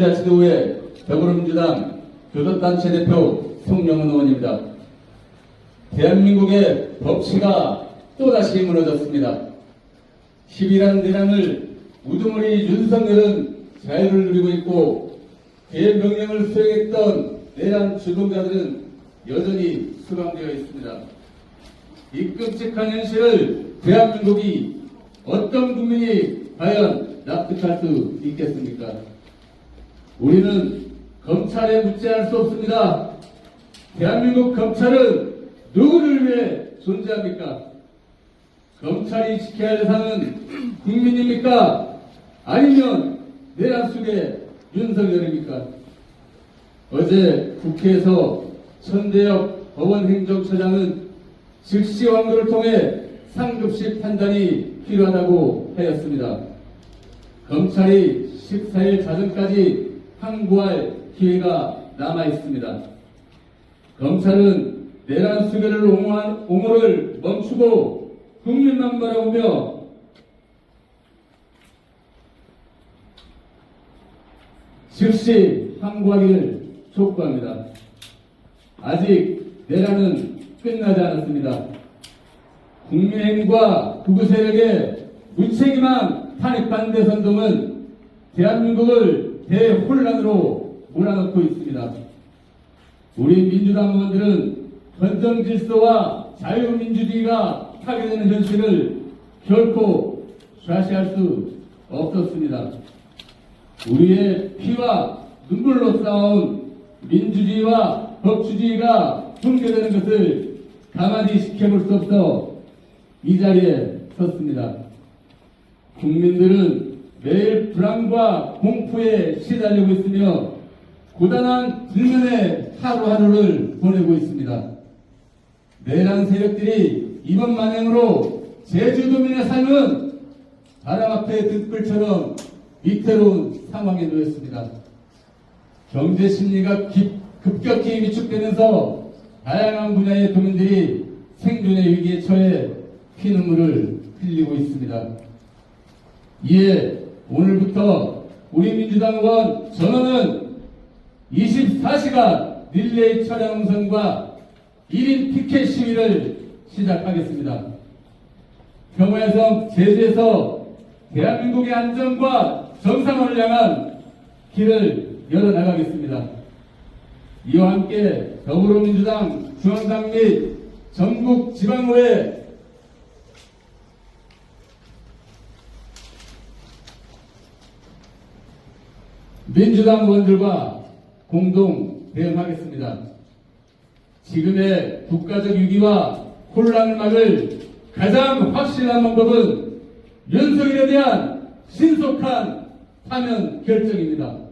자치도의 더불어민주당 교섭단체 대표 송영은 의원입니다. 대한민국의 법치가 또다시 무너졌습니다. 10이라는 대량을 우두머리 윤석열은 자유를 누리고 있고 그의 명령을 수행했던 내란 주동자들은 여전히 수감되어 있습니다. 이 끔찍한 현실을 대한민국이 어떤 국민이 과연 납득할 수 있겠습니까? 우리는 검찰에 묻지 않을 수 없습니다. 대한민국 검찰은 누구를 위해 존재합니까? 검찰이 지켜야 할 대상은 국민입니까? 아니면 내란 속의 윤석열입니까? 어제 국회에서 천대엽 법원 행정처장은 즉시 완고를 통해 상급식 판단이 필요하다고 하였습니다. 검찰이 14일 자정까지 항고할 기회가 남아 있습니다. 검찰은 내란 수배를 옹호한 옹호를 멈추고 국민만 바라보며 즉시 항고하기를 촉구합니다. 아직 내란은 끝나지 않았습니다. 국민행과 구구 세력의 무책임한 탄핵 반대 선동은 대한민국을 대혼란으로 몰아넣고 있습니다. 우리 민주당 의원들은 헌정 질서와 자유민주주의가 파괴되는 현실을 결코 좌시할 수 없었습니다. 우리의 피와 눈물로 쌓아온 민주주의와 법치주의가 붕괴되는 것을 가만히 지켜볼 수 없어 이 자리에 섰습니다. 국민들은 매일 불안과 공포에 시달리고 있으며 고단한 불면의 하루하루를 보내고 있습니다. 내란 세력들이 이번 만행으로 제주도민의 삶은 바람 앞에 등불처럼 위태로운 상황에 놓였습니다. 경제 심리가 기- 급격히 위축되면서 다양한 분야의 도민들이 생존의 위기에 처해 피눈물을 흘리고 있습니다. 이에 오늘부터 우리 민주당 의원 전원은 24시간 릴레이 차량 음성과 1인 피켓 시위를 시작하겠습니다. 평화의 제주에서 대한민국의 안전과 정상화를 향한 길을 열어나가겠습니다. 이와 함께 더불어민주당 중앙당 및 전국 지방의회 민주당 의원들과 공동 대응하겠습니다. 지금의 국가적 위기와 혼란을 막을 가장 확실한 방법은 윤석열에 대한 신속한 파면 결정입니다.